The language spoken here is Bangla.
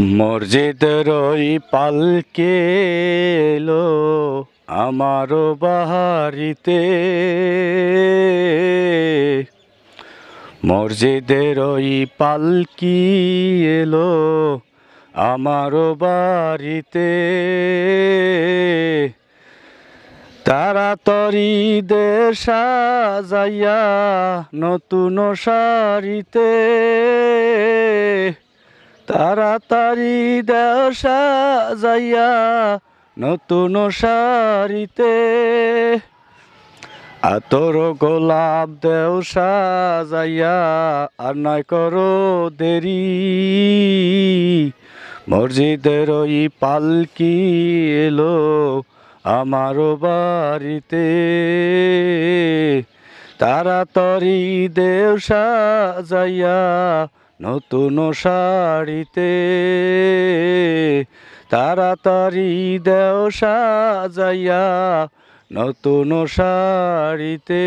মসজিদের ওই পালকে এলো আমারও বাহারিতে। মসজিদের ওই পালকি এলো আমারও বাড়িতে। তাড়াতাড়ি দেশ সাজাইয়া নতুন শাড়িতে তাড়াতাড়ি দেও যাইয়া নতুন সারিতে। আতর গোলাপ দেও সাজাইয়া আর নয় করো দেরি। মসজিদের ওই পালকি এলো আমারও বাড়িতে। তাড়াতাড়ি দেও সাজাইয়া নতুন শাড়িতে তাড়াতাড়ি দেও সাজাইয়া নতুন শাড়িতে